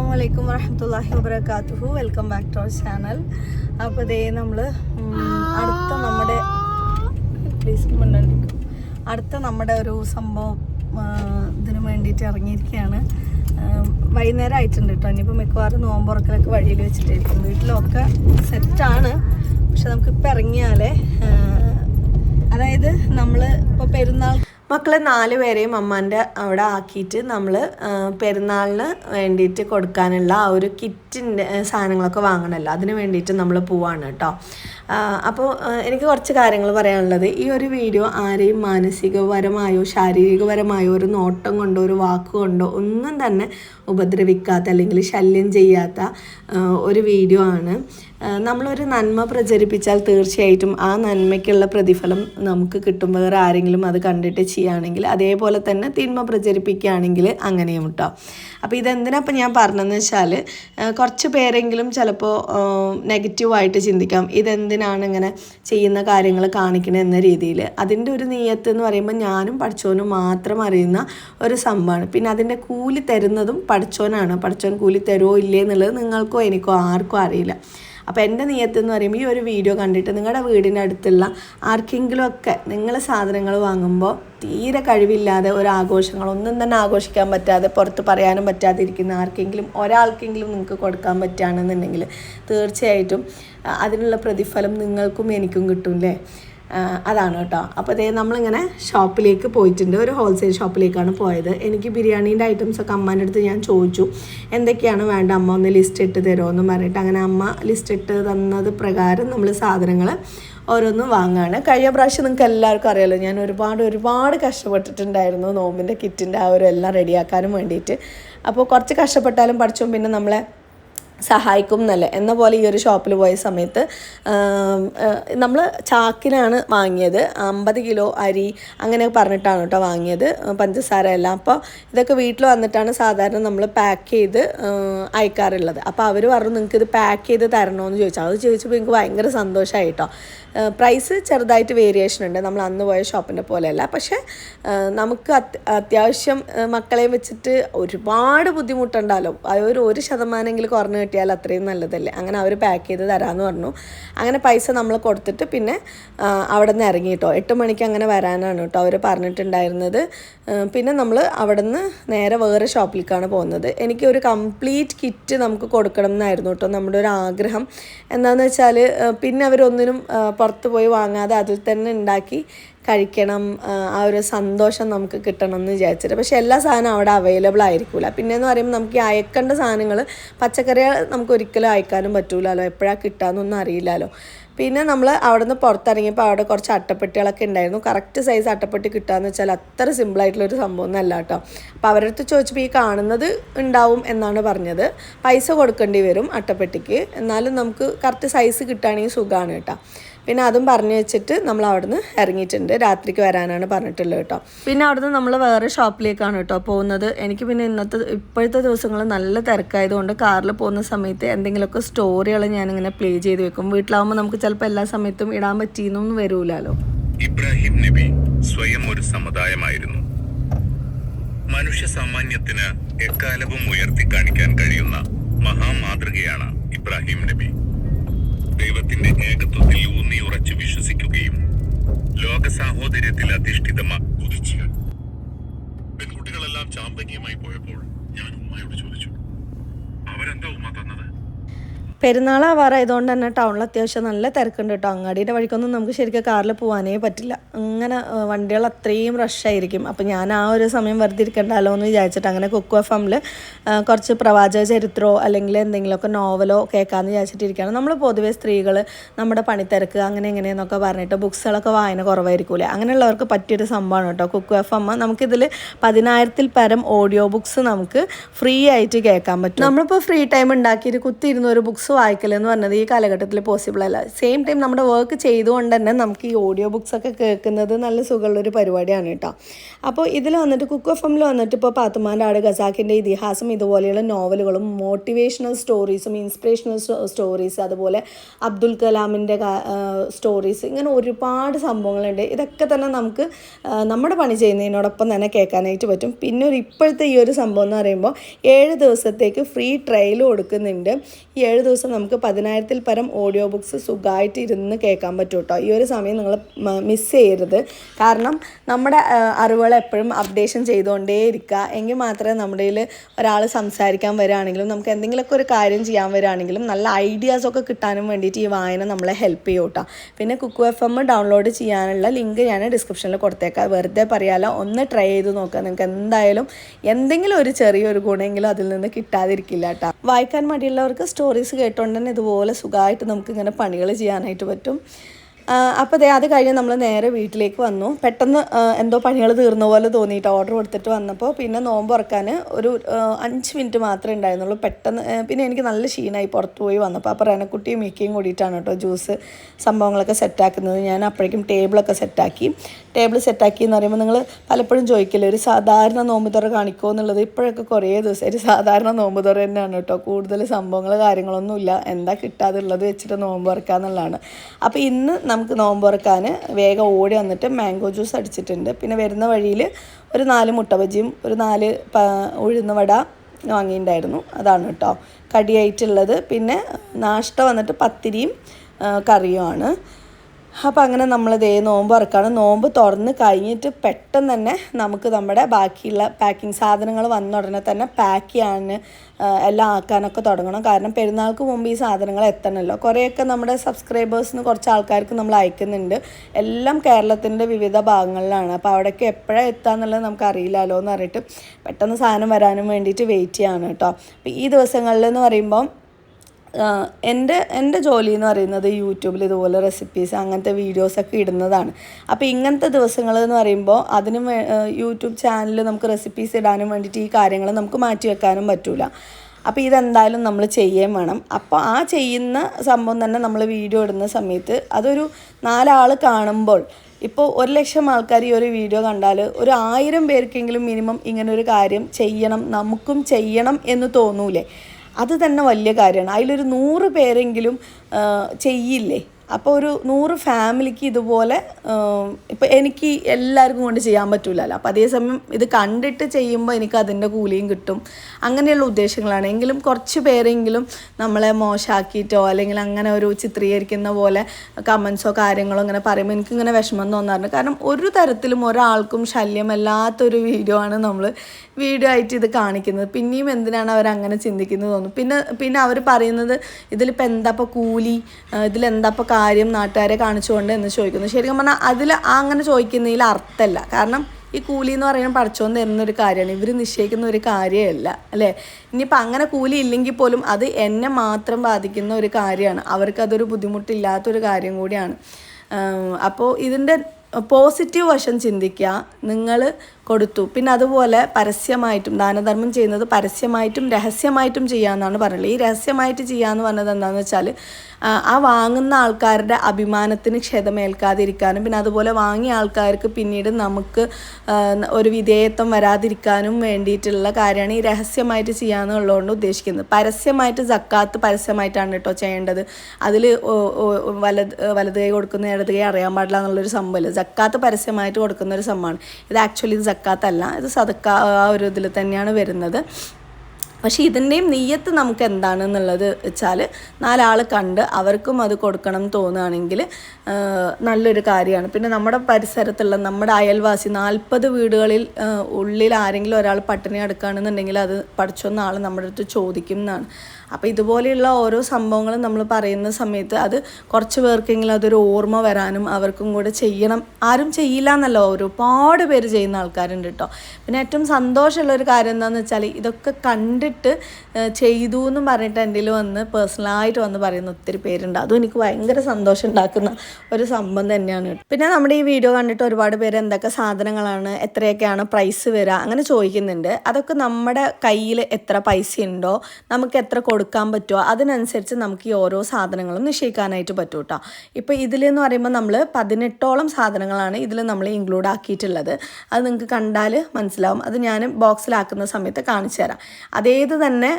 അസ്സാം വലൈക്കും വറഹമത്തല്ലാഹി വബർക്കാത്തുഹു welcome back to our channel അപ്പോൾ ഇതേ നമ്മൾ അടുത്ത നമ്മുടെ അടുത്ത നമ്മുടെ ഒരു സംഭവം ഇതിന് വേണ്ടിയിട്ട് ഇറങ്ങിയിരിക്കുകയാണ്. വൈകുന്നേരം ആയിട്ടുണ്ട് കേട്ടോ ഇനിയിപ്പോൾ മിക്കവാറും നോമ്പുറക്കലൊക്കെ വഴിയിൽ വെച്ചിട്ടായിരിക്കും. വീട്ടിലൊക്കെ സെറ്റാണ് പക്ഷെ നമുക്കിപ്പോൾ ഇറങ്ങിയാലേ അതായത് നമ്മൾ ഇപ്പോൾ പെരുന്നാൾ മക്കളെ നാല് പേരെയും അമ്മാന്റെ അവിടെ ആക്കിയിട്ട് നമ്മൾ പെരുന്നാളിന് വേണ്ടിയിട്ട് കൊടുക്കാനുള്ള ആ ഒരു കിറ്റിന്റെ സാധനങ്ങളൊക്കെ വാങ്ങണമല്ലോ അതിന് വേണ്ടിയിട്ട് നമ്മൾ പോവാണ് കേട്ടോ. അപ്പോൾ എനിക്ക് കുറച്ച് കാര്യങ്ങൾ പറയാനുള്ളത്. ഈ ഒരു വീഡിയോ ആരെയും മാനസികപരമായോ ശാരീരികപരമായോ ഒരു നോട്ടം കൊണ്ടോ ഒരു വാക്ക് കൊണ്ടോ ഒന്നും തന്നെ ഉപദ്രവിക്കാത്ത അല്ലെങ്കിൽ ശല്യം ചെയ്യാത്ത ഒരു വീഡിയോ ആണ്. നമ്മളൊരു നന്മ പ്രചരിപ്പിച്ചാൽ തീർച്ചയായിട്ടും ആ നന്മയ്ക്കുള്ള പ്രതിഫലം നമുക്ക് കിട്ടും. വേറെ ആരെങ്കിലും അത് കണ്ടിട്ട് ചെയ്യുകയാണെങ്കിൽ അതേപോലെ തന്നെ തിന്മ പ്രചരിപ്പിക്കുകയാണെങ്കിൽ അങ്ങനെയും കേട്ടോ. അപ്പോൾ ഇതെന്തിനാ ഇപ്പം ഞാൻ പറഞ്ഞതെന്ന് വെച്ചാൽ കുറച്ച് പേരെങ്കിലും ചിലപ്പോൾ നെഗറ്റീവായിട്ട് ചിന്തിക്കാം. ഇതെന്തിനാണ് ഇങ്ങനെ ചെയ്യുന്ന കാര്യങ്ങൾ കാണിക്കണേ എന്ന രീതിയിൽ അതിന്റെ ഒരു നീയത്ത് എന്ന് പറയുമ്പോൾ ഞാനും പഠിച്ചോനും മാത്രം അറിയുന്ന ഒരു സംഭവമാണ്. പിന്നെ അതിന്റെ കൂലി തരുന്നതും പഠിച്ചോനാണ് പഠിച്ചോൻ കൂലി തരുമോ ഇല്ലേ എന്നുള്ളത് നിങ്ങൾക്കോ എനിക്കോ ആർക്കും അറിയില്ല. അപ്പോൾ എന്റെ നിയത്ത് എന്ന് പറയുമ്പോൾ ഈ ഒരു വീഡിയോ കണ്ടിട്ട് നിങ്ങളുടെ വീടിന്റെ അടുത്തുള്ള ആർക്കെങ്കിലും ഒക്കെ നിങ്ങൾ സാധനങ്ങൾ വാങ്ങുമ്പോൾ തീരെ കഴിവില്ലാതെ ഒരു ആഘോഷങ്ങൾ ഒന്നും തന്നെ ആഘോഷിക്കാൻ പറ്റാതെ പുറത്ത് പറയാനും പറ്റാതെ ഇരിക്കുന്ന ആർക്കെങ്കിലും ഒരാൾക്കെങ്കിലും നിങ്ങൾക്ക് കൊടുക്കാൻ പറ്റുകയാണെന്നുണ്ടെങ്കിൽ തീർച്ചയായിട്ടും അതിനുള്ള പ്രതിഫലം നിങ്ങൾക്കും എനിക്കും കിട്ടും അല്ലേ അതാണ് കേട്ടോ. അപ്പോൾ അതേ നമ്മളിങ്ങനെ ഷോപ്പിലേക്ക് പോയിട്ടുണ്ട്. ഒരു ഹോൾസെയിൽ ഷോപ്പിലേക്കാണ് പോയത്. എനിക്ക് ബിരിയാണീന്റെ ഐറ്റംസ് ഒക്കെ അമ്മേന്റെ അടുത്ത് ഞാൻ ചോദിച്ചു. എന്തൊക്കെയാണ് വേണ്ട അമ്മ ഒന്ന് ലിസ്റ്റ് ഇട്ട് തരുമോ പറഞ്ഞിട്ട് അങ്ങനെ അമ്മ ലിസ്റ്റ് ഇട്ട് തന്നത് പ്രകാരം നമ്മൾ സാധനങ്ങൾ ഓരോന്നും വാങ്ങാണ്. കഴിഞ്ഞ പ്രാവശ്യം നിങ്ങൾക്ക് എല്ലാവർക്കും അറിയാലോ ഞാൻ ഒരുപാട് ഒരുപാട് കഷ്ടപ്പെട്ടിട്ടുണ്ടായിരുന്നു നോമ്പിന്റെ കിറ്റിന്റെ ആ ഒരു എല്ലാം റെഡിയാക്കാനും വേണ്ടിയിട്ട്. അപ്പോൾ കുറച്ച് കഷ്ടപ്പെട്ടാലും പഠിച്ചും പിന്നെ നമ്മളെ സഹായിക്കും നല്ല എന്ന പോലെ ഈ ഒരു ഷോപ്പിൽ പോയ സമയത്ത് നമ്മൾ ചാക്കിനാണ് വാങ്ങിയത്. അമ്പത് കിലോ അരി അങ്ങനെ പറഞ്ഞിട്ടാണ് കേട്ടോ വാങ്ങിയത്. പഞ്ചസാര എല്ലാം. അപ്പോൾ ഇതൊക്കെ വീട്ടിൽ വന്നിട്ടാണ് സാധാരണ നമ്മൾ പാക്ക് ചെയ്ത് അയക്കാറുള്ളത്. അപ്പോൾ അവർ പറഞ്ഞു നിങ്ങൾക്ക് ഇത് പാക്ക് ചെയ്ത് തരണമെന്ന് ചോദിച്ചു. അത് ചോദിച്ചപ്പോൾ എനിക്ക് ഭയങ്കര സന്തോഷമായി കേട്ടോ. പ്രൈസ് ചെറുതായിട്ട് വേരിയേഷൻ ഉണ്ട്. നമ്മൾ അന്ന് പോയ ഷോപ്പിന്റെ പോലെയല്ല. പക്ഷേ നമുക്ക് അത്- അത്യാവശ്യം മക്കളെ വെച്ചിട്ട് ഒരുപാട് ബുദ്ധിമുട്ടുണ്ടല്ലോ ഒരു ഒരു ശതമാനമെങ്കിലും കുറഞ്ഞ് കിട്ടിയാൽ അത്രയും നല്ലതല്ലേ? അങ്ങനെ അവർ പാക്ക് ചെയ്ത് തരാമെന്ന് പറഞ്ഞു. അങ്ങനെ പൈസ നമ്മൾ കൊടുത്തിട്ട് പിന്നെ അവിടെ നിന്ന് ഇറങ്ങി കേട്ടോ എട്ട് മണിക്ക് അങ്ങനെ വരാനാണ് കേട്ടോ അവർ പറഞ്ഞിട്ടുണ്ടായിരുന്നത്. പിന്നെ നമ്മൾ അവിടെ നിന്ന് നേരെ വേറെ ഷോപ്പിലേക്കാണ് പോകുന്നത്. എനിക്ക് ഒരു കംപ്ലീറ്റ് കിറ്റ് നമുക്ക് കൊടുക്കണം എന്നായിരുന്നു കേട്ടോ നമ്മുടെ ഒരു ആഗ്രഹം. എന്താണെന്ന് വെച്ചാൽ പിന്നെ അവരൊന്നിനും പുറത്ത് പോയി വാങ്ങാതെ അതിൽ തന്നെ ഉണ്ടാക്കി കഴിക്കണം ആ, ഒരു സന്തോഷം നമുക്ക് കിട്ടണം എന്ന് വിചാരിച്ചിട്ട്. പക്ഷെ എല്ലാ സാധനവും അവിടെ അവൈലബിൾ ആയിരിക്കില്ല പിന്നെ എന്ന് പറയുമ്പോൾ നമുക്ക് ഈ അയക്കേണ്ട സാധനങ്ങൾ പച്ചക്കറികൾ നമുക്ക് ഒരിക്കലും അയക്കാനും പറ്റൂലല്ലോ എപ്പോഴാണ് കിട്ടാന്നൊന്നും അറിയില്ലല്ലോ പിന്നെ നമ്മൾ അവിടെ നിന്ന് പുറത്തിറങ്ങിയപ്പോൾ അവിടെ കുറച്ച് അട്ടപ്പെട്ടികളൊക്കെ ഉണ്ടായിരുന്നു. കറക്റ്റ് സൈസ് അട്ടപ്പെട്ടി കിട്ടുകയെന്ന് വെച്ചാൽ അത്ര സിമ്പിളായിട്ടുള്ളൊരു സംഭവം ഒന്നല്ല കേട്ടോ. അപ്പോൾ അവരടുത്ത് ചോദിച്ചപ്പോൾ ഈ കാണുന്നത് ഉണ്ടാവും എന്നാണ് പറഞ്ഞത്. പൈസ കൊടുക്കേണ്ടി വരും അട്ടപ്പെട്ടിക്ക്. എന്നാലും നമുക്ക് കറക്റ്റ് സൈസ് കിട്ടുകയാണെങ്കിൽ സുഖമാണ് കേട്ടോ. പിന്നെ അതും പറഞ്ഞു വെച്ചിട്ട് നമ്മൾ അവിടുന്ന് ഇറങ്ങിയിട്ടുണ്ട്. രാത്രിക്ക് വരാനാണ് പറഞ്ഞിട്ടുള്ളത് കേട്ടോ. പിന്നെ അവിടുന്ന് നമ്മൾ വേറെ ഷോപ്പിലേക്കാണ് കേട്ടോ പോകുന്നത്. എനിക്ക് പിന്നെ ഇന്നത്തെ ഇപ്പോഴത്തെ ദിവസങ്ങൾ നല്ല തിരക്കായതുകൊണ്ട് കാറിൽ പോകുന്ന സമയത്ത് എന്തെങ്കിലുമൊക്കെ സ്റ്റോറികൾ ഞാൻ ഇങ്ങനെ പ്ലേ ചെയ്ത് വെക്കും. വീട്ടിലാവുമ്പോൾ നമുക്ക് ചിലപ്പോൾ എല്ലാ സമയത്തും ഇടാൻ പറ്റിയെന്നൊന്നും വരൂലല്ലോ ഇബ്രാഹിം നബി സ്വയം ഒരു സമുദായമായിരുന്നു. മനുഷ്യ സാമാന്യത്തിന് എക്കാലവും ഉയർത്തി കാണിക്കാൻ കഴിയുന്ന മഹാമാതൃകയാണ് ഇബ്രാഹിം നബി. ദൈവത്തിന്റെ ഏകത്വത്തിൽ ഊന്നി ഉറച്ചു വിശ്വസിക്കുകയും ലോക സാഹോദര്യത്തിൽ അധിഷ്ഠിതമാ ഉദിച്ചുക പെൺകുട്ടികളെല്ലാം ചാമ്പന്യമായി പോയപ്പോൾ ഞാൻ ഉമ്മയോട് ചോദിച്ചു അവരെന്താ ഉമ്മ തന്നത്? പെരുന്നാളാവാറായതുകൊണ്ട് തന്നെ ടൗണിൽ അത്യാവശ്യം നല്ല തിരക്കുണ്ട് കേട്ടോ അങ്ങാടിയുടെ വഴിക്കൊന്നും നമുക്ക് ശരിക്കും കാറിൽ പോകാനേ പറ്റില്ല. അങ്ങനെ വണ്ടികൾ അത്രയും റഷായിരിക്കും അപ്പോൾ ഞാൻ ആ ഒരു സമയം വെറുതെ ഇരിക്കണ്ടല്ലോ എന്ന് വിചാരിച്ചിട്ട് അങ്ങനെ കുക്കു എഫ് എമ്മിൽ കുറച്ച് പ്രവാചക ചരിത്രമോ അല്ലെങ്കിൽ എന്തെങ്കിലുമൊക്കെ നോവലോ കേൾക്കാമെന്ന് വിചാരിച്ചിട്ടിരിക്കുകയാണ് നമ്മൾ പൊതുവേ സ്ത്രീകൾ നമ്മുടെ പണിത്തിരക്ക് അങ്ങനെ എങ്ങനെയെന്നൊക്കെ പറഞ്ഞിട്ട് ബുക്സുകളൊക്കെ വായന കുറവായിരിക്കൂലേ? അങ്ങനെയുള്ളവർക്ക് പറ്റിയൊരു സംഭവമാണ് കേട്ടോ കുക്കു എഫ് എം നമുക്കിതിൽ പതിനായിരത്തിൽ പരം ഓഡിയോ ബുക്സ് നമുക്ക് ഫ്രീ ആയിട്ട് കേൾക്കാൻ പറ്റും. നമ്മളിപ്പോൾ ഫ്രീ ടൈം ഉണ്ടാക്കിയിട്ട് കുത്തിയിരുന്ന ഒരു ബുക്സ് ബുക്സ് വായിക്കൽ എന്ന് പറഞ്ഞത് ഈ കാലഘട്ടത്തിൽ പോസിബിൾ അല്ല. സെയിം ടൈം നമ്മുടെ വർക്ക് ചെയ്തുകൊണ്ട് തന്നെ നമുക്ക് ഈ ഓഡിയോ ബുക്സ് ഒക്കെ കേൾക്കുന്നത് നല്ല സുഖമുള്ളൊരു പരിപാടിയാണ് കേട്ടോ. അപ്പോൾ ഇതിൽ വന്നിട്ട് കുക്ക് ഓഫ് എമ്മിൽ വന്നിട്ട് ഇപ്പോൾ പാത്തുമാന്റെ ആട് ഖസാക്കിന്റെ ഇതിഹാസം ഇതുപോലെയുള്ള നോവലുകളും മോട്ടിവേഷണൽ സ്റ്റോറീസും ഇൻസ്പിറേഷണൽ സ്റ്റോറീസ് അതുപോലെ അബ്ദുൽ കലാമിന്റെ സ്റ്റോറീസ് ഇങ്ങനെ ഒരുപാട് സംഭവങ്ങളുണ്ട്. ഇതൊക്കെ തന്നെ നമുക്ക് നമ്മുടെ പണി ചെയ്യുന്നതിനോടൊപ്പം തന്നെ കേൾക്കാനായിട്ട് പറ്റും. പിന്നെ ഒരു ഇപ്പോഴത്തെ ഈ ഒരു സംഭവം എന്ന് പറയുമ്പോൾ ഏഴ് ദിവസത്തേക്ക് ഫ്രീ ട്രയൽ കൊടുക്കുന്നുണ്ട്. ഈ ഏഴ് ദിവസം നമുക്ക് പതിനായിരത്തിൽ പരം ഓഡിയോ ബുക്ക്സ് സുഖമായിട്ട് ഇരുന്ന് കേൾക്കാൻ പറ്റും കേട്ടോ ഈ ഒരു സമയം നിങ്ങൾ മിസ് ചെയ്യരുത്. കാരണം നമ്മുടെ അറിവുകൾ എപ്പോഴും അപ്ഡേഷൻ ചെയ്തുകൊണ്ടേ ഇരിക്കുക എങ്കിൽ മാത്രമേ നമ്മുടെ ഒരാൾ സംസാരിക്കാൻ വരികയാണെങ്കിലും നമുക്ക് എന്തെങ്കിലുമൊക്കെ ഒരു കാര്യം ചെയ്യാൻ വരികയാണെങ്കിലും നല്ല ഐഡിയാസ് ഒക്കെ കിട്ടാനും വേണ്ടിയിട്ട് ഈ വായന നമ്മളെ ഹെൽപ്പ് ചെയ്യും കേട്ടോ പിന്നെ കുക്കു എഫ് എം ഡൗൺലോഡ് ചെയ്യാനുള്ള ലിങ്ക് ഞാൻ ഡിസ്ക്രിപ്ഷനിൽ കൊടുത്തേക്കാം. വെറുതെ പറയാലോ ഒന്ന് ട്രൈ ചെയ്ത് നോക്കുക. നിങ്ങൾക്ക് എന്തായാലും എന്തെങ്കിലും ഒരു ചെറിയൊരു ഗുണമെങ്കിലും അതിൽ നിന്ന് കിട്ടാതിരിക്കില്ല കേട്ടോ വായിക്കാൻ മടിയുള്ളവർക്ക് സ്റ്റോറീസ് കേട്ടോണ്ട് തന്നെ ഇതുപോലെ സുഖമായിട്ട് നമുക്ക് ഇങ്ങനെ പണികൾ ചെയ്യാനായിട്ട് പറ്റും. അപ്പോൾ ദേ അത് കഴിഞ്ഞ് നമ്മൾ നേരെ വീട്ടിലേക്ക് വന്നു. പെട്ടെന്ന് എന്തോ പണികൾ തീർന്ന പോലെ തോന്നിയിട്ട് ഓർഡർ കൊടുത്തിട്ട് വന്നപ്പോൾ പിന്നെ നോമ്പ് ഉറക്കാൻ ഒരു അഞ്ച് മിനിറ്റ് മാത്രമേ ഉണ്ടായിരുന്നുള്ളൂ. പെട്ടെന്ന് പിന്നെ എനിക്ക് നല്ല ക്ഷീണമായി പുറത്ത് പോയി വന്നപ്പോൾ അപ്പോൾ റനക്കുട്ടിയും മിക്കയും കൂടിയിട്ടാണ് കേട്ടോ ജ്യൂസ് സംഭവങ്ങളൊക്കെ സെറ്റാക്കുന്നത് ഞാൻ അപ്പോഴേക്കും ടേബിളൊക്കെ സെറ്റാക്കി ടേബിൾ സെറ്റാക്കി എന്ന് പറയുമ്പോൾ നിങ്ങൾ പലപ്പോഴും ചോദിക്കില്ല ഒരു സാധാരണ നോമ്പ് തുറ കാണിക്കുമോ എന്നുള്ളത്? ഇപ്പോഴൊക്കെ കുറേ ദിവസം ഒരു സാധാരണ നോമ്പ് തുറ തന്നെയാണ് കേട്ടോ. കൂടുതൽ സംഭവങ്ങൾ കാര്യങ്ങളൊന്നുമില്ല. എന്താ കിട്ടാതുള്ളത് വെച്ചിട്ട് നോമ്പ് തുറക്കുക എന്നുള്ളതാണ് അപ്പോൾ ഇന്ന് നമുക്ക് നോമ്പ് തുറക്കാൻ വേഗം ഓടി വന്നിട്ട് മാംഗോ ജ്യൂസ് അടിച്ചിട്ടുണ്ട്. പിന്നെ വരുന്ന വഴിയിൽ ഒരു നാല് മുട്ട ബജിയും ഒരു നാല് ഉഴുന്ന വട വാങ്ങിയിട്ടുണ്ടായിരുന്നു. അതാണ് കേട്ടോ കടിയായിട്ടുള്ളത്. പിന്നെ നാഷ്ട വന്നിട്ട് പത്തിരിയും കറിയുമാണ്. അപ്പോൾ അങ്ങനെ നമ്മൾ ദേ നോമ്പ് ഇറക്കാണ് നോമ്പ് തുറന്ന് കഴിഞ്ഞിട്ട് പെട്ടെന്ന് തന്നെ നമുക്ക് നമ്മുടെ ബാക്കിയുള്ള പാക്കിംഗ് സാധനങ്ങൾ വന്ന ഉടനെ തന്നെ പാക്ക് ചെയ്യാൻ എല്ലാം ആക്കാനൊക്കെ തുടങ്ങണം. കാരണം പെരുന്നാൾക്ക് മുമ്പ് ഈ സാധനങ്ങൾ എത്തണമല്ലോ കുറേയൊക്കെ നമ്മുടെ സബ്സ്ക്രൈബേഴ്സിന് കുറച്ച് ആൾക്കാർക്ക് നമ്മൾ അയക്കുന്നുണ്ട്. എല്ലാം കേരളത്തിന്റെ വിവിധ ഭാഗങ്ങളിലാണ്. അപ്പോൾ അവിടേക്ക് എപ്പോഴാണ് എത്താന്നുള്ളത് നമുക്ക് അറിയില്ലല്ലോ എന്ന് പറഞ്ഞിട്ട് പെട്ടെന്ന് സാധനം വരാനും വേണ്ടിയിട്ട് വെയിറ്റ് ചെയ്യാണ് കേട്ടോ അപ്പോൾ ഈ ദിവസങ്ങളിൽ എന്ന് പറയുമ്പം എന്റെ എന്റെ ജോലി എന്ന് പറയുന്നത് യൂട്യൂബിൽ ഇതുപോലെ റെസിപ്പീസ് അങ്ങനത്തെ വീഡിയോസൊക്കെ ഇടുന്നതാണ്. അപ്പോൾ ഇങ്ങനത്തെ ദിവസങ്ങൾ എന്ന് പറയുമ്പോൾ അതിന് യൂട്യൂബ് ചാനലിൽ നമുക്ക് റെസിപ്പീസ് ഇടാനും വേണ്ടിയിട്ട് ഈ കാര്യങ്ങൾ നമുക്ക് മാറ്റി വെക്കാനും പറ്റൂല. അപ്പോൾ ഇതെന്തായാലും നമ്മൾ ചെയ്യുകയും വേണം. അപ്പോൾ ആ ചെയ്യുന്ന സംഭവം തന്നെ നമ്മൾ വീഡിയോ ഇടുന്ന സമയത്ത് അതൊരു നാലാൾ കാണുമ്പോൾ ഇപ്പോൾ ഒരു ലക്ഷം ആൾക്കാർ ഈ ഒരു വീഡിയോ കണ്ടാൽ ഒരു ആയിരം പേർക്കെങ്കിലും മിനിമം ഇങ്ങനൊരു കാര്യം ചെയ്യണം നമുക്കും ചെയ്യണം എന്ന് തോന്നൂലേ? അത് തന്നെ വലിയ കാര്യമാണ്. അതിലൊരു നൂറ് പേരെങ്കിലും ചെയ്യില്ലേ? അപ്പോൾ ഒരു നൂറ് ഫാമിലിക്ക് ഇതുപോലെ ഇപ്പോൾ എനിക്ക് എല്ലാവർക്കും കൊണ്ട് ചെയ്യാൻ പറ്റൂലല്ലോ. അപ്പോൾ അതേസമയം ഇത് കണ്ടിട്ട് ചെയ്യുമ്പോൾ എനിക്ക് അതിന്റെ കൂലിയും കിട്ടും. അങ്ങനെയുള്ള ഉദ്ദേശങ്ങളാണ്. എങ്കിലും കുറച്ച് പേരെങ്കിലും നമ്മളെ മോശമാക്കിയിട്ടോ അല്ലെങ്കിൽ അങ്ങനെ ഒരു ചിത്രീകരിക്കുന്ന പോലെ കമൻസോ കാര്യങ്ങളോ അങ്ങനെ പറയുമ്പോൾ എനിക്കിങ്ങനെ വിഷമം തോന്നാറുണ്ട്. കാരണം ഒരു തരത്തിലും ഒരാൾക്കും ശല്യമല്ലാത്തൊരു വീഡിയോ ആണ് നമ്മൾ വീഡിയോ ആയിട്ട് ഇത് കാണിക്കുന്നത്. പിന്നെയും എന്തിനാണ് അവർ അങ്ങനെ ചിന്തിക്കുന്നത് തോന്നുന്നു. പിന്നെ പിന്നെ അവർ പറയുന്നത് ഇതിലിപ്പോൾ എന്താ ഇപ്പോൾ കൂലി ഇതിലെന്താ ഇപ്പോൾ കാര്യം നാട്ടുകാരെ കാണിച്ചുകൊണ്ട് എന്ന് ചോദിക്കുന്നു. ശരിക്കും പറഞ്ഞാൽ അതിൽ അങ്ങനെ ചോദിക്കുന്നതിൽ അർത്ഥമല്ല കാരണം ഈ കൂലി എന്ന് പറയുന്നത് പഠിച്ചോന്ന് തരുന്ന ഒരു കാര്യമാണ്. ഇവർ നിശ്ചയിക്കുന്ന ഒരു കാര്യമല്ല അല്ലേ? ഇനിയിപ്പോൾ അങ്ങനെ കൂലി ഇല്ലെങ്കിൽ പോലും അത് എന്നെ മാത്രം ബാധിക്കുന്ന ഒരു കാര്യമാണ്. അവർക്കതൊരു ബുദ്ധിമുട്ടില്ലാത്തൊരു കാര്യം കൂടിയാണ്. അപ്പോൾ ഇതിന്റെ പോസിറ്റീവ് വശം ചിന്തിക്കുക നിങ്ങൾ കൊടുത്തു. പിന്നെ അതുപോലെ പരസ്യമായിട്ടും ദാനധർമ്മം ചെയ്യുന്നത് പരസ്യമായിട്ടും രഹസ്യമായിട്ടും ചെയ്യാമെന്നാണ് പറഞ്ഞത് ഈ രഹസ്യമായിട്ട് ചെയ്യാന്ന് പറഞ്ഞത് എന്താണെന്ന് വെച്ചാൽ ആ, വാങ്ങുന്ന ആൾക്കാരുടെ അഭിമാനത്തിന് ക്ഷതമേൽക്കാതിരിക്കാനും പിന്നെ അതുപോലെ വാങ്ങിയ ആൾക്കാർക്ക് പിന്നീട് നമുക്ക് ഒരു വിധേയത്വം വരാതിരിക്കാനും വേണ്ടിയിട്ടുള്ള കാര്യമാണ് ഈ രഹസ്യമായിട്ട് ചെയ്യാന്നുള്ളതുകൊണ്ട് ഉദ്ദേശിക്കുന്നത്. പരസ്യമായിട്ട് ജക്കാത്ത് പരസ്യമായിട്ടാണ് കേട്ടോ ചെയ്യേണ്ടത്. അതിൽ വലത് വലത് കൈ കൊടുക്കുന്ന ഇടത് കൈ അറിയാൻ പാടില്ല എന്നുള്ളൊരു സംഭവമല്ല. ജക്കാത്ത് പരസ്യമായിട്ട് കൊടുക്കുന്ന ഒരു സംഭവമാണ്. ഇത് ആക്ച്വലി ഇത് ജക്കാത്തല്ല ഇത് സദക്ക ആ ഒരു ഇതിൽ തന്നെയാണ് വരുന്നത്. പക്ഷേ ഇതിന്റെയും നെയ്യത്ത് നമുക്ക് എന്താണെന്നുള്ളത് വെച്ചാൽ നാലാൾ കണ്ട് അവർക്കും അത് കൊടുക്കണം തോന്നുകയാണെങ്കിൽ നല്ലൊരു കാര്യമാണ്. പിന്നെ നമ്മുടെ പരിസരത്തുള്ള നമ്മുടെ അയൽവാസി നാൽപ്പത് വീടുകളിൽ ഉള്ളിൽ ആരെങ്കിലും ഒരാൾ പട്ടിണി കിടക്കുകയാണെന്നുണ്ടെങ്കിൽ അത് പഠിച്ചൊന്ന ആൾ നമ്മുടെ അടുത്ത് ചോദിക്കും എന്നാണ് അപ്പോൾ ഇതുപോലെയുള്ള ഓരോ സംഭവങ്ങളും നമ്മൾ പറയുന്ന സമയത്ത് അത് കുറച്ച് പേർക്കെങ്കിലും അതൊരു ഓർമ്മ വരാനും അവർക്കും കൂടെ ചെയ്യണം. ആരും ചെയ്യില്ല എന്നല്ല ഒരുപാട് പേര് ചെയ്യുന്ന ആൾക്കാരുണ്ട് കേട്ടോ. പിന്നെ ഏറ്റവും സന്തോഷമുള്ള ഒരു കാര്യം എന്താണെന്ന് വെച്ചാൽ ഇതൊക്കെ കണ്ടിട്ട് ഏഹ്, ചെയ്തു എന്നും പറഞ്ഞിട്ട് എന്റെ വന്ന് പേഴ്സണലായിട്ട് വന്ന് പറയുന്ന ഒത്തിരി പേരുണ്ട്. അതും എനിക്ക് ഭയങ്കര സന്തോഷം ഉണ്ടാക്കുന്ന ഒരു സംഭവം തന്നെയാണ് പിന്നെ നമ്മുടെ ഈ വീഡിയോ കണ്ടിട്ട് ഒരുപാട് പേര് എന്തൊക്കെ സാധനങ്ങളാണ് എത്രയൊക്കെയാണ് പ്രൈസ് വരിക അങ്ങനെ ചോദിക്കുന്നുണ്ട്. അതൊക്കെ നമ്മുടെ കയ്യിൽ എത്ര പൈസ ഉണ്ടോ നമുക്ക് എത്ര കൊടുക്കാൻ പറ്റുമോ അതിനനുസരിച്ച് നമുക്ക് ഈ ഓരോ സാധനങ്ങളും നിശ്ചയിക്കാനായിട്ട് പറ്റും കേട്ടോ. ഇപ്പോൾ ഇതിലെന്ന് പറയുമ്പോൾ നമ്മൾ പതിനെട്ടോളം സാധനങ്ങളാണ് ഇതിൽ നമ്മൾ ഇൻക്ലൂഡ് ആക്കിയിട്ടുള്ളത്. അത് നിങ്ങൾക്ക് കണ്ടാൽ മനസ്സിലാവും. അത് ഞാൻ ബോക്സിലാക്കുന്ന സമയത്ത് കാണിച്ചു തരാം. അതേത് തന്നെ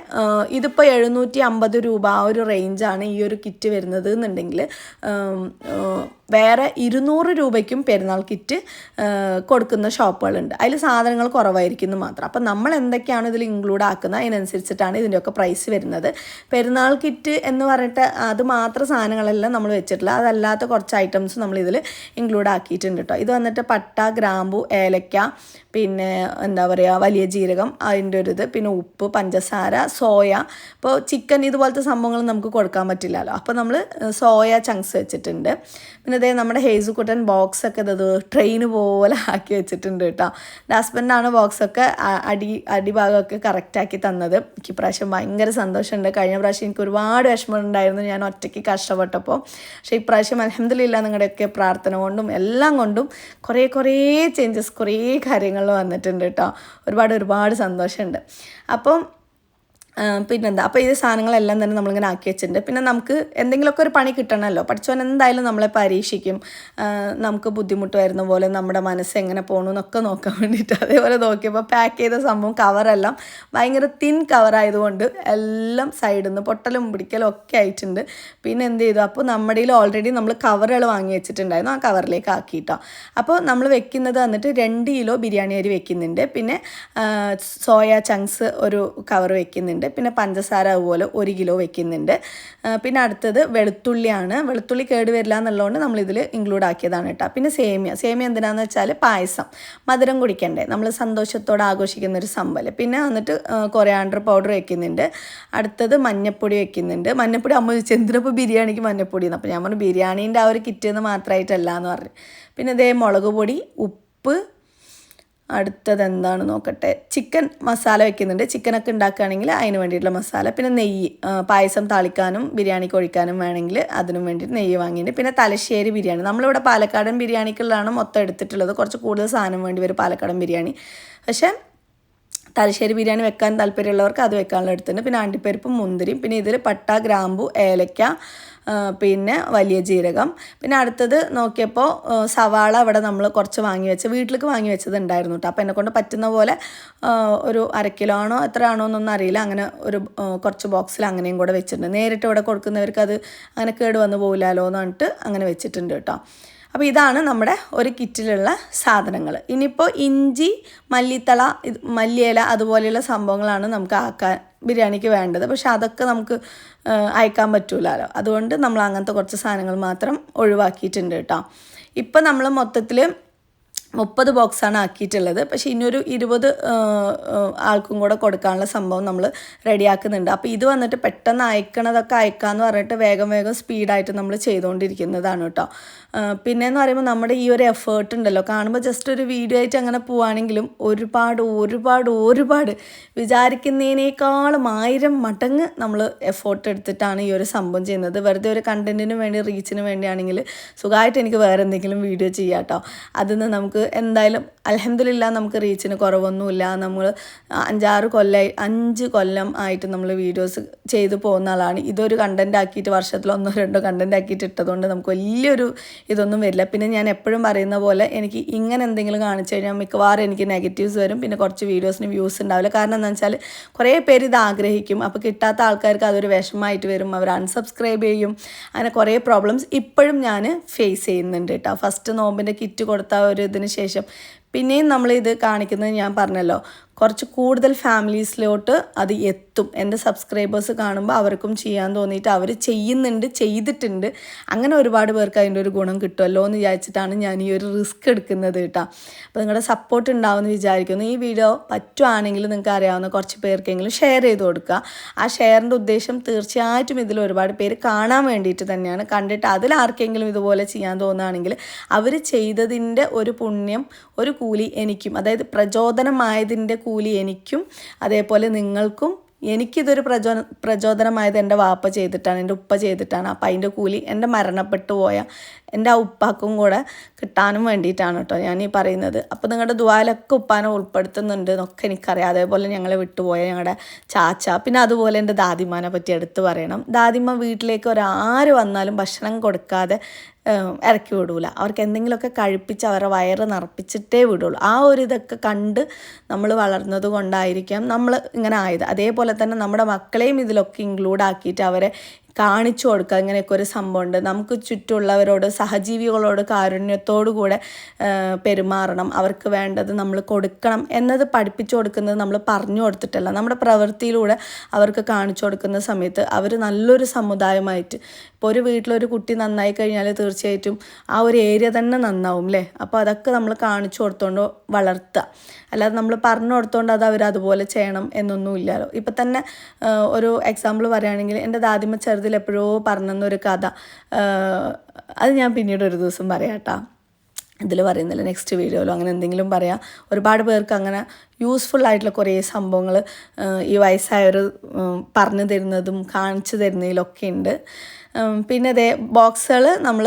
ഇതിപ്പോൾ എഴുന്നൂറ്റി അമ്പത് രൂപ ആ ഒരു റേഞ്ചാണ് ഈ ഒരു കിറ്റ് വരുന്നത് എന്നുണ്ടെങ്കിൽ വേറെ ഇരുന്നൂറ് രൂപയ്ക്കും പെരുന്നാൾ കിറ്റ് കൊടുക്കുന്ന ഷോപ്പുകളുണ്ട്. അതിൽ സാധനങ്ങൾ കുറവായിരിക്കും എന്ന് മാത്രം. അപ്പം നമ്മൾ എന്തൊക്കെയാണ് ഇതിൽ ഇൻക്ലൂഡ് ആക്കുന്നത്? അതിനനുസരിച്ചിട്ടാണ് ഇതിന്റെയൊക്കെ പ്രൈസ് വരുന്നത്. പെരുന്നാൾ കിറ്റ് എന്ന് പറഞ്ഞിട്ട് അത് മാത്രം സാധനങ്ങളെല്ലാം നമ്മൾ വെച്ചിട്ടില്ല അതല്ലാത്ത കുറച്ച് ഐറ്റംസ് നമ്മൾ ഇതിൽ ഇൻക്ലൂഡ് ആക്കിയിട്ടുണ്ട് കേട്ടോ. ഇത് വന്നിട്ട് പട്ട ഗ്രാമ്പു ഏലക്ക പിന്നെ എന്താ പറയുക വലിയ ജീരകം അതിന്റെ ഒരു ഇത് പിന്നെ ഉപ്പ് പഞ്ചസാര സോയ. ഇപ്പോൾ ചിക്കൻ ഇതുപോലത്തെ സംഭവങ്ങൾ നമുക്ക് കൊടുക്കാൻ പറ്റില്ലല്ലോ. അപ്പോൾ നമ്മൾ സോയ ചങ്ക്സ് വെച്ചിട്ടുണ്ട്. പിന്നെ അതേ നമ്മുടെ ഹേസുക്കുട്ടൻ ബോക്സ് ഒക്കെ ഇത് ട്രെയിൻ പോലെ ആക്കി വെച്ചിട്ടുണ്ട് കേട്ടോ. എന്റെ ഹസ്ബൻഡാണ് ബോക്സൊക്കെ അടി അടിഭാഗമൊക്കെ കറക്റ്റാക്കി തന്നത്. എനിക്ക് ഇപ്രാവശ്യം ഭയങ്കര സന്തോഷമുണ്ട്. കഴിഞ്ഞ പ്രാവശ്യം എനിക്ക് ഒരുപാട് വിഷമം ഉണ്ടായിരുന്നു ഞാൻ ഒറ്റയ്ക്ക് കഷ്ടപ്പെട്ടപ്പോൾ. പക്ഷേ ഇപ്രാവശ്യം അലഹമില്ല നിങ്ങളുടെയൊക്കെ പ്രാർത്ഥന കൊണ്ടും എല്ലാം കൊണ്ടും കുറേ കുറേ ചേഞ്ചസ് കുറേ കാര്യങ്ങൾ വന്നിട്ടുണ്ട് കേട്ടോ. ഒരുപാട് ഒരുപാട് സന്തോഷമുണ്ട്. അപ്പം പിന്നെന്താ? അപ്പോൾ ഇത് സാധനങ്ങളെല്ലാം തന്നെ നമ്മളിങ്ങനെ ആക്കി വെച്ചിട്ടുണ്ട്. പിന്നെ നമുക്ക് എന്തെങ്കിലുമൊക്കെ ഒരു പണി കിട്ടണമല്ലോ. പഠിച്ചവൻ എന്തായാലും നമ്മളെ പരീക്ഷിക്കും. നമുക്ക് ബുദ്ധിമുട്ട് വരുന്ന പോലെ നമ്മുടെ മനസ്സ് എങ്ങനെ പോകണു എന്നൊക്കെ നോക്കാൻ വേണ്ടിയിട്ട് അതേപോലെ നോക്കിയപ്പോൾ പാക്ക് ചെയ്ത സംഭവം കവറെല്ലാം ഭയങ്കര തിൻ കവറായതുകൊണ്ട് എല്ലാം സൈഡിൽ നിന്ന് പൊട്ടലും പിടിക്കലും ഒക്കെ ആയിട്ടുണ്ട്. പിന്നെ എന്ത് ചെയ്തു? അപ്പോൾ നമ്മുടെ ഓൾറെഡി നമ്മൾ കവറുകൾ വാങ്ങി വെച്ചിട്ടുണ്ടായിരുന്നു. ആ കവറിലേക്ക് ആക്കിയിട്ടോ. അപ്പോൾ നമ്മൾ വെക്കുന്നത് വന്നിട്ട് രണ്ട് കിലോ ബിരിയാണി അരി വെക്കുന്നുണ്ട്. പിന്നെ സോയ ചങ്ക്സ് ഒരു കവർ വെക്കുന്നുണ്ട്. പിന്നെ പഞ്ചസാര അതുപോലെ ഒരു കിലോ വെക്കുന്നുണ്ട്. പിന്നെ അടുത്തത് വെളുത്തുള്ളിയാണ്. വെളുത്തുള്ളി കേട് വരില്ല എന്നുള്ളതുകൊണ്ട് നമ്മളിതിൽ ഇൻക്ലൂഡ് ആക്കിയതാണ് കേട്ടോ. പിന്നെ സേമിയ. സേമിയ എന്തിനാന്ന് വെച്ചാൽ പായസം. മധുരം കുടിക്കണ്ടേ. നമ്മൾ സന്തോഷത്തോടെ ആഘോഷിക്കുന്ന ഒരു സംഭവം പിന്നെ വന്നിട്ട് കൊറിയാണ്ടർ പൗഡർ വെക്കുന്നുണ്ട്. അടുത്തത് മഞ്ഞപ്പൊടി വെക്കുന്നുണ്ട്. മഞ്ഞപ്പൊടി അമ്മ ചോദിച്ചു എന്തിനപ്പോൾ ബിരിയാണിക്ക് മഞ്ഞപ്പൊടി? എന്ന്. അപ്പോൾ ഞാൻ പറഞ്ഞു ബിരിയാണീന്റെ ആ ഒരു കിറ്റ് എന്ന് മാത്രമായിട്ടല്ല എന്ന് പറഞ്ഞു. പിന്നെ ഇതേ മുളക് പൊടി ഉപ്പ് അടുത്തത് എന്താണ് നോക്കട്ടെ. ചിക്കൻ മസാല വെക്കുന്നുണ്ട്. ചിക്കനൊക്കെ ഉണ്ടാക്കുകയാണെങ്കിൽ അതിന് വേണ്ടിയിട്ടുള്ള മസാല പിന്നെ നെയ്യ് പായസം താളിക്കാനും ബിരിയാണിക്ക് ഒഴിക്കാനും വേണമെങ്കിൽ അതിനും വേണ്ടിയിട്ട് നെയ്യ് വാങ്ങിയിട്ട് പിന്നെ തലശ്ശേരി ബിരിയാണി. നമ്മളിവിടെ പാലക്കാടൻ ബിരിയാണിക്കുള്ളതാണ് മൊത്തം എടുത്തിട്ടുള്ളത്. കുറച്ച് കൂടുതൽ സാധനം വേണ്ടി വരും പാലക്കാടൻ ബിരിയാണി. പക്ഷേ തലശ്ശേരി ബിരിയാണി വെക്കാൻ താല്പര്യമുള്ളവർക്ക് അത് വെക്കാനുള്ള എടുത്തിട്ടുണ്ട് പിന്നെ അണ്ടിപ്പരിപ്പും മുന്തിരിയും പിന്നെ ഇതിൽ പട്ട ഗ്രാമ്പു ഏലക്ക പിന്നെ വലിയ ജീരകം. പിന്നെ അടുത്തത് നോക്കിയപ്പോൾ സവാള അവിടെ നമ്മൾ കുറച്ച് വാങ്ങി വെച്ച് വീട്ടിലേക്ക് വാങ്ങി വെച്ചത് ഉണ്ടായിരുന്നു കേട്ടോ അപ്പോൾ എന്നെക്കൊണ്ട് പറ്റുന്ന പോലെ ഒരു അര കിലോ ആണോ എത്ര ആണോ എന്നൊന്നും അറിയില്ല. അങ്ങനെ ഒരു കുറച്ച് ബോക്സിൽ അങ്ങനെയും കൂടെ വെച്ചിട്ടുണ്ട്. നേരിട്ട് ഇവിടെ കൊടുക്കുന്നവർക്ക് അത് അങ്ങനെ കേട് വന്ന് പോകില്ലല്ലോ എന്ന് പറഞ്ഞിട്ട് അങ്ങനെ വെച്ചിട്ടുണ്ട് കേട്ടോ അപ്പോൾ ഇതാണ് നമ്മുടെ ഒരു കിറ്റിലുള്ള സാധനങ്ങൾ ഇനിയിപ്പോൾ ഇഞ്ചി മല്ലിത്തള മല്ലിയില അതുപോലെയുള്ള സംഭവങ്ങളാണ് നമുക്ക് ആക്കാൻ ബിരിയാണിക്ക് വേണ്ടത്. പക്ഷെ അതൊക്കെ നമുക്ക് അയക്കാൻ പറ്റൂലല്ലോ അതുകൊണ്ട് നമ്മൾ അങ്ങനത്തെ കുറച്ച് സാധനങ്ങൾ മാത്രം ഒഴിവാക്കിയിട്ടുണ്ട് കേട്ടോ. ഇപ്പം നമ്മൾ മൊത്തത്തിൽ മുപ്പത് ബോക്സാണ് ആക്കിയിട്ടുള്ളത്. പക്ഷെ ഇനിയൊരു ഇരുപത് ആൾക്കും കൂടെ കൊടുക്കാനുള്ള സംഭവം നമ്മൾ റെഡിയാക്കുന്നുണ്ട്. അപ്പോൾ ഇത് വന്നിട്ട് പെട്ടെന്ന് അയക്കണതൊക്കെ അയക്കാമെന്ന് പറഞ്ഞിട്ട് വേഗം വേഗം സ്പീഡായിട്ട് നമ്മൾ ചെയ്തുകൊണ്ടിരിക്കുന്നതാണ് കേട്ടോ. പിന്നെയെന്ന് പറയുമ്പോൾ നമ്മുടെ ഈ ഒരു എഫേർട്ട് ഉണ്ടല്ലോ. കാണുമ്പോൾ ജസ്റ്റ് ഒരു വീഡിയോ ആയിട്ട് അങ്ങനെ പോവുകയാണെങ്കിലും ഒരുപാട് ഒരുപാട് ഒരുപാട് വിചാരിക്കുന്നതിനേക്കാളും ആയിരം മടങ്ങ് നമ്മൾ എഫേർട്ട് എടുത്തിട്ടാണ് ഈ ഒരു സംഭവം ചെയ്യുന്നത്. വെറുതെ ഒരു കണ്ടന്റിന് വേണ്ടി റീച്ചിന് വേണ്ടിയാണെങ്കിൽ സുഖമായിട്ട് എനിക്ക് വേറെ എന്തെങ്കിലും വീഡിയോ ചെയ്യാം കേട്ടോ. അതിൽ നിന്ന് നമുക്ക് എന്തായാലും അലഹമില്ല നമുക്ക് റീച്ചിന് കുറവൊന്നുമില്ല. നമ്മൾ അഞ്ചാറ് കൊല്ലായി അഞ്ച് കൊല്ലം ആയിട്ട് നമ്മൾ വീഡിയോസ് ചെയ്തു പോകുന്ന ആളാണ്. ഇതൊരു കണ്ടന്റ് ആക്കിയിട്ട് വർഷത്തിൽ ഒന്നോ രണ്ടോ കണ്ടന്റ് ആക്കിയിട്ട് ഇട്ടതുകൊണ്ട് നമുക്ക് വലിയൊരു ഇതൊന്നും വരില്ല. പിന്നെ ഞാൻ എപ്പോഴും പറയുന്ന പോലെ എനിക്ക് ഇങ്ങനെ എന്തെങ്കിലും കാണിച്ചു കഴിഞ്ഞാൽ മിക്കവാറും എനിക്ക് നെഗറ്റീവ്സ് വരും. പിന്നെ കുറച്ച് വീഡിയോസിന് വ്യൂസ് ഉണ്ടാവില്ല. കാരണം എന്താ വെച്ചാൽ കുറേ പേര് ഇത് ആഗ്രഹിക്കും. അപ്പോൾ കിട്ടാത്ത ആൾക്കാർക്ക് അതൊരു വിഷമമായിട്ട് വരും. അവർ അൺസബ്സ്ക്രൈബ് ചെയ്യും. അങ്ങനെ കുറേ പ്രോബ്ലംസ് ഇപ്പോഴും ഞാൻ ഫേസ് ചെയ്യുന്നുണ്ട് കേട്ടോ. ഫസ്റ്റ് നോമ്പിന്റെ കിറ്റ് കൊടുത്ത ഒരു ഇതിന് ശേഷം. പിന്നെയും നമ്മളിത് കാണിക്കുന്നത് ഞാൻ പറഞ്ഞല്ലോ. കുറച്ച് കൂടുതൽ ഫാമിലീസിലോട്ട് അത് എത്തും. എന്റെ സബ്സ്ക്രൈബേഴ്സ് കാണുമ്പോൾ അവർക്കും ചെയ്യാൻ തോന്നിയിട്ട് അവർ ചെയ്യുന്നുണ്ട് ചെയ്തിട്ടുണ്ട്. അങ്ങനെ ഒരുപാട് പേർക്ക് അതിന്റെ ഒരു ഗുണം കിട്ടുമല്ലോ എന്ന് വിചാരിച്ചിട്ടാണ് ഞാൻ ഈ ഒരു റിസ്ക് എടുക്കുന്നത് കേട്ടോ. അപ്പോൾ നിങ്ങളുടെ സപ്പോർട്ട് ഉണ്ടാവുമെന്ന് വിചാരിക്കുന്നു. ഈ വീഡിയോ പറ്റുവാണെങ്കിൽ നിങ്ങൾക്ക് അറിയാവുന്ന കുറച്ച് പേർക്കെങ്കിലും ഷെയർ ചെയ്ത് കൊടുക്കുക. ആ ഷെയറിന്റെ ഉദ്ദേശം തീർച്ചയായിട്ടും ഇതിൽ ഒരുപാട് പേര് കാണാൻ വേണ്ടിയിട്ട് തന്നെയാണ്. കണ്ടിട്ട് അതിൽ ആർക്കെങ്കിലും ഇതുപോലെ ചെയ്യാൻ തോന്നുകയാണെങ്കിൽ അവർ ചെയ്തതിന്റെ ഒരു പുണ്യം ഒരു കൂലി എനിക്കും അതായത് പ്രചോദനമായതിന്റെ കൂലി എനിക്കും അതേപോലെ നിങ്ങൾക്കും എനിക്കിതൊരു പ്രചോ പ്രചോദനമായത് എന്റെ വാപ്പ ചെയ്തിട്ടാണ് എന്റെ ഉപ്പ ചെയ്തിട്ടാണ്. അപ്പം അതിന്റെ കൂലി എന്റെ മരണപ്പെട്ടു പോയ എന്റെ ഉപ്പാക്കും കൂടെ കിട്ടാനും വേണ്ടിയിട്ടാണ് കേട്ടോ ഞാൻ ഈ പറയുന്നത്. അപ്പോൾ നിങ്ങളുടെ ദ്വാലൊക്കെ ഉപ്പാനെ ഉൾപ്പെടുത്തുന്നുണ്ട് എന്നൊക്കെ എനിക്കറിയാം. അതേപോലെ ഞങ്ങളെ വിട്ടുപോയ ഞങ്ങളുടെ ചാച്ച പിന്നെ അതുപോലെ എന്റെ ദാദിമാനെ പറ്റി എടുത്ത് പറയണം. ദാദിമ്മ വീട്ടിലേക്ക് ഒരാര് വന്നാലും ഭക്ഷണം കൊടുക്കാതെ ഇറക്കി വിടൂല. അവർക്ക് എന്തെങ്കിലുമൊക്കെ കഴിപ്പിച്ച് അവരുടെ വയറ് നിറപ്പിച്ചിട്ടേ വിടുള്ളൂ. ആ ഒരു ഇതൊക്കെ കണ്ട് നമ്മൾ വളർന്നത് കൊണ്ടായിരിക്കാം നമ്മൾ ഇങ്ങനെ ആയത്. അതേപോലെ തന്നെ നമ്മുടെ മക്കളെയും ഇതിലൊക്കെ ഇൻക്ലൂഡ് ആക്കിയിട്ട് അവരെ കാണിച്ചു കൊടുക്കുക. ഇങ്ങനെയൊക്കെ ഒരു സംഭവമുണ്ട്. നമുക്ക് ചുറ്റുമുള്ളവരോട് സഹജീവികളോട് കാരുണ്യത്തോടു കൂടെ പെരുമാറണം. അവർക്ക് വേണ്ടത് നമ്മൾ കൊടുക്കണം എന്നത് പഠിപ്പിച്ചു കൊടുക്കുന്നത് നമ്മൾ പറഞ്ഞു കൊടുത്തിട്ടല്ല. നമ്മുടെ പ്രവൃത്തിയിലൂടെ അവർക്ക് കാണിച്ചു കൊടുക്കുന്ന സമയത്ത് അവർ നല്ലൊരു സമുദായമായിട്ട് ഇപ്പോൾ ഒരു വീട്ടിലൊരു കുട്ടി നന്നായി കഴിഞ്ഞാൽ തീർച്ചയായിട്ടും ആ ഒരു ഏരിയ തന്നെ നന്നാവും അല്ലേ അപ്പോൾ അതൊക്കെ നമ്മൾ കാണിച്ചു കൊടുത്തോണ്ട് വളർത്തുക. അല്ലാതെ നമ്മൾ പറഞ്ഞു കൊടുത്തോണ്ട് അത് അവർ അതുപോലെ ചെയ്യണം എന്നൊന്നും ഇല്ലല്ലോ ഇപ്പം തന്നെ ഒരു എക്സാമ്പിൾ പറയുകയാണെങ്കിൽ എന്റെ ദാദിമ ചെറുതിൽ എപ്പോഴോ പറഞ്ഞൊരു കഥ. അത് ഞാൻ പിന്നീട് ഒരു ദിവസം പറയാം കേട്ടോ. ഇതിൽ പറയുന്നില്ല. നെക്സ്റ്റ് വീഡിയോയിലോ അങ്ങനെ എന്തെങ്കിലും പറയാം. ഒരുപാട് പേർക്ക് അങ്ങനെ യൂസ്ഫുൾ ആയിട്ടുള്ള കുറേ സംഭവങ്ങൾ ഈ വയസ്സായവർ പറഞ്ഞു തരുന്നതും കാണിച്ചു തരുന്നതിലൊക്കെ ഉണ്ട്. പിന്നെ അതേ ബോക്സുകൾ നമ്മൾ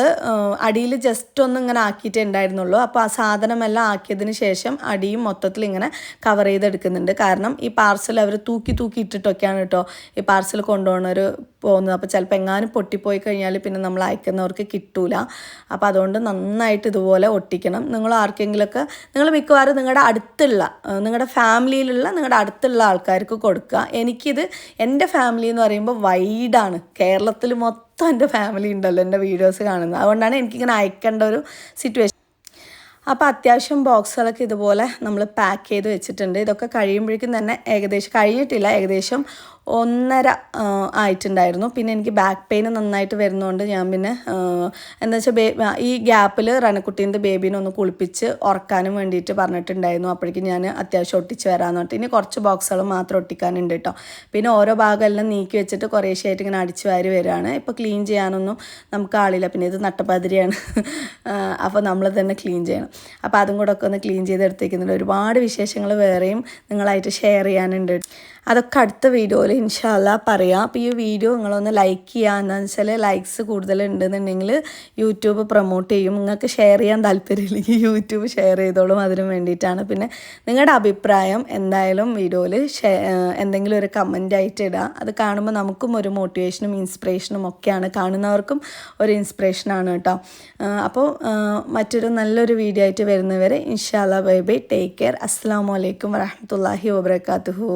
അടിയിൽ ജസ്റ്റ് ഒന്ന് ഇങ്ങനെ ആക്കിയിട്ടേ ഉണ്ടായിരുന്നുള്ളൂ. അപ്പോൾ ആ സാധനമെല്ലാം ആക്കിയതിന് ശേഷം അടിയും മൊത്തത്തിൽ ഇങ്ങനെ കവർ ചെയ്തെടുക്കുന്നുണ്ട്. കാരണം ഈ പാർസൽ അവർ തൂക്കി തൂക്കി ഇട്ടിട്ടൊക്കെയാണ് കേട്ടോ ഈ പാർസൽ കൊണ്ടുപോകുന്നവർ പോകുന്നത്. അപ്പോൾ ചിലപ്പോൾ എങ്ങാനും പൊട്ടിപ്പോയി കഴിഞ്ഞാൽ പിന്നെ നമ്മൾ അയക്കുന്നവർക്ക് കിട്ടൂല. അപ്പോൾ അതുകൊണ്ട് നന്നായിട്ട് ഇതുപോലെ ഒട്ടിക്കണം. നിങ്ങൾ ആർക്കെങ്കിലുമൊക്കെ നിങ്ങൾ മിക്കവാറും നിങ്ങളുടെ അടുത്തുള്ള നിങ്ങളുടെ ഫാമിലിയിലുള്ള നിങ്ങളുടെ അടുത്തുള്ള ആൾക്കാർക്ക് കൊടുക്കുക. എനിക്കിത് എന്റെ ഫാമിലി എന്ന് പറയുമ്പോൾ വൈഡാണ് കേരളത്തിൽ മൊത്തം എന്റെ ഫാമിലി ഉണ്ടല്ലോ എന്റെ വീഡിയോസ് കാണുന്നത്. അതുകൊണ്ടാണ് എനിക്കിങ്ങനെ അയക്കേണ്ട ഒരു സിറ്റുവേഷൻ അപ്പോൾ അത്യാവശ്യം ബോക്സുകളൊക്കെ ഇതുപോലെ നമ്മൾ പാക്ക് ചെയ്ത് വെച്ചിട്ടുണ്ട്. ഇതൊക്കെ കഴിയുമ്പോഴേക്കും തന്നെ ഏകദേശം കഴിഞ്ഞിട്ടില്ല ഏകദേശം ഒന്നര ആയിട്ടുണ്ടായിരുന്നു. പിന്നെ എനിക്ക് ബാക്ക് പെയിൻ നന്നായിട്ട് വരുന്നതുകൊണ്ട് ഞാൻ പിന്നെ എന്താ വെച്ചാൽ ഈ ഗ്യാപ്പിൽ റനക്കുട്ടീന്റെ ബേബീനെ ഒന്ന് കുളിപ്പിച്ച് ഉറക്കാനും വേണ്ടിയിട്ട് പറഞ്ഞിട്ടുണ്ടായിരുന്നു. അപ്പോഴേക്കും ഞാൻ അത്യാവശ്യം ഒട്ടിച്ച് വരാമെന്ന് പറഞ്ഞിട്ട്. ഇനി കുറച്ച് ബോക്സുകൾ മാത്രം ഒട്ടിക്കാനുണ്ട് കേട്ടോ പിന്നെ ഓരോ ഭാഗമെല്ലാം നീക്കി വെച്ചിട്ട് കുറേശ്ശായിട്ട് ഇങ്ങനെ അടിച്ചു വാരി വരികയാണ് ഇപ്പോൾ ക്ലീൻ ചെയ്യാനൊന്നും നമുക്ക് ആളില്ല. പിന്നെ ഇത് നട്ടപ്പാതിരിയാണ്. അപ്പോൾ നമ്മൾ തന്നെ ക്ലീൻ ചെയ്യണം. അപ്പോൾ അതും കൂടെ ഒക്കെ ഒന്ന് ക്ലീൻ ചെയ്തെടുത്തേക്കുന്നുണ്ട് ഒരുപാട് വിശേഷങ്ങൾ വേറെയും നിങ്ങളായിട്ട് ഷെയർ ചെയ്യാനുണ്ട് അതൊക്കെ അടുത്ത വീഡിയോയിൽ ഇൻഷാല്ല പറയാം. അപ്പോൾ ഈ വീഡിയോ നിങ്ങളൊന്ന് ലൈക്ക് ചെയ്യുക എന്താണെന്ന് വെച്ചാൽ ലൈക്സ് കൂടുതലുണ്ടെന്നുണ്ടെങ്കിൽ യൂട്യൂബ് പ്രൊമോട്ട് ചെയ്യും. നിങ്ങൾക്ക് ഷെയർ ചെയ്യാൻ താല്പര്യമില്ലെങ്കിൽ യൂട്യൂബ് ഷെയർ ചെയ്തോളും അതിന് വേണ്ടിയിട്ടാണ്. പിന്നെ നിങ്ങളുടെ അഭിപ്രായം എന്തായാലും വീഡിയോയിൽ എന്തെങ്കിലും ഒരു കമന്റ് ആയിട്ട് ഇടുക അത് കാണുമ്പോൾ നമുക്കും ഒരു മോട്ടിവേഷനും ഇൻസ്പിറേഷനും ഒക്കെയാണ് കാണുന്നവർക്കും ഒരു ഇൻസ്പിറേഷനാണ് കേട്ടോ. അപ്പോൾ മറ്റൊരു നല്ലൊരു വീഡിയോ ആയിട്ട് വരുന്നവരെ ഇൻഷാല്ല ബൈ ബൈ. ടേക്ക് കെയർ അസ്സാം വലൈക്കും വരഹമുല്ലാഹി വാബർക്കാത്തുഹു